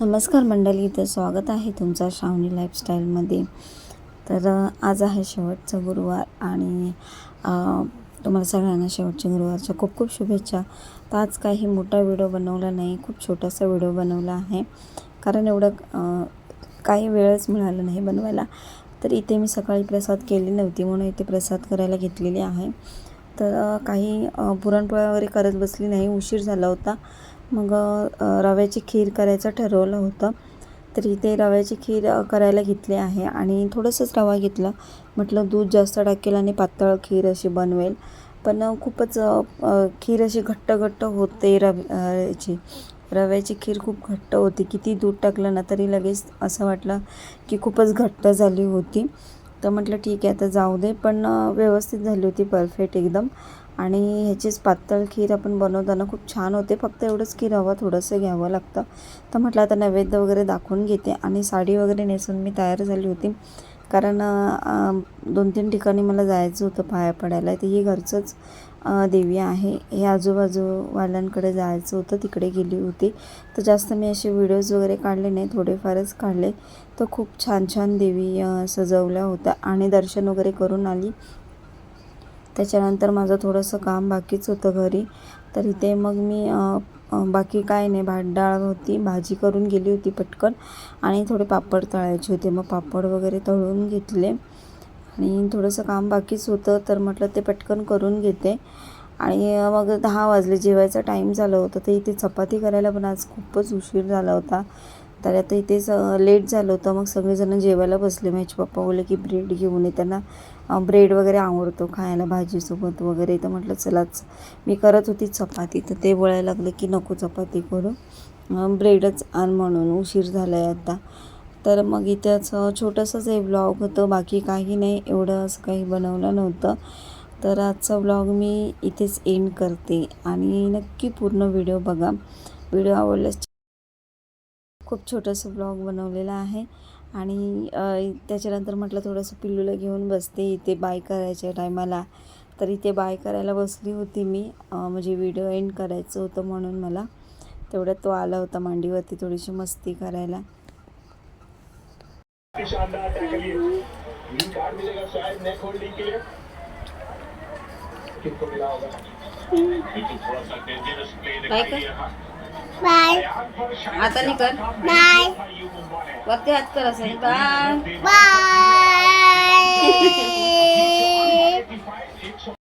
नमस्कार मंडळी तर स्वागत आहे तुमचा श्रावणी लाईफस्टाईलमध्ये तर आज आहे शेवटचा गुरुवार आणि तुम्हाला सगळ्यांना शेवटच्या गुरुवारच्या खूप खूप शुभेच्छा. तर आज काही मोठा व्हिडिओ बनवला नाही खूप छोटासा व्हिडिओ बनवला आहे. कारण एवढं काही वेळच मिळालं नाही बनवायला. तर इथे मी सकाळी प्रसाद केली नव्हती म्हणून इथे प्रसाद करायला घेतलेली आहे. तर काही पुरणपोळ्या वगैरे करत बसली नाही उशीर झाला होता. मग रव्याची खीर करायचं ठरवलं होतं. तर इथे रव्याची खीर करायला घेतली आहे आणि थोडंसंच रवा घेतला. म्हटलं दूध जास्त टाकेल आणि पातळ खीर अशी बनवेल. पण खूपच खीर अशी घट्ट घट्ट होते रव याची. रव्याची खीर खूप घट्ट होती. किती दूध टाकलं ना तरी लगेच असं वाटलं की खूपच घट्ट झाली होती. तर म्हटलं ठीक आहे आता जाऊ दे. पण व्यवस्थित झाली होती परफेक्ट एकदम. आणि ह्याचीच पातळ खीर आपण बनवताना खूप छान होते. फक्त एवढंच खीर हवं थोडंसं घ्यावं लागतं. तर म्हटलं आता नैवेद्य वगैरे दाखवून घेते आणि साडी वगैरे नेसून मी तयार झाली होती. कारण दोन तीन ठिकाणी मला जायचं होतं पाया पडायला. तर ही घरचंच देवी आहे. हे आजूबाजूवाल्यांकडे जायचं होतं तिकडे गेली होती. तर जास्त मी असे व्हिडिओज वगैरे काढले नाही थोडेफारच काढले. तर खूप छान छान देवी सजवल्या होत्या आणि दर्शन वगैरे करून आली. त्याच्यानंतर माझं थोडंसं काम बाकीच होतं घरी. तर इथे मग मी बाकी काय नाही. भात डाळ होती. भाजी करून गेली होती पटकन. आणि थोडे पापड तळायचे होते. मग पापड वगैरे तळून घेतले. आणि थोडंसं काम बाकीच होतं. तर म्हटलं ते पटकन करून घेते. आणि मग दहा वाजले. जेवायचा टाईम झाला होता. तर इथे चपाती करायला पण आज खूपच उशीर झाला होता. तर आता इथेच लेट झालं होतं. मग सगळेजण जेवायला बसले. माझे पप्पा बोलले की ब्रेड घेऊन ये. त्यांना ब्रेड वगैरे आवडतो खायला भाजीसोबत वगैरे. तर म्हटलं चलाच. मी करत होती चपाती. तर ते बोलायला लागले की नको चपाती करू. ब्रेडच आण म्हणून. उशीर झाला आहे आता. तर मग इथेच छोटंसंच हे ब्लॉग होतं. बाकी काही नाही. एवढं असं काही बनवलं नव्हतं. तर आजचा ब्लॉग मी इथेच एंड करते. आणि नक्की पूर्ण व्हिडिओ बघा. व्हिडिओ आवडल्यास खूप छोटंसं ब्लॉग बनवलेलं आहे. आणि त्याच्यानंतर म्हटलं थोडंसं पिल्लूला घेऊन बसते. इथे बाय करायच्या टायमाला. तर इथे बाय करायला बसली होती मी. म्हणजे व्हिडिओ एंड करायचं होतं म्हणून मला. तेवढ्यात तो आला होता मांडीवरती थोडीशी मस्ती करायला. शानदार बाय. आता नाही कर बाय. वरती हात कर असं. बाय. बाय.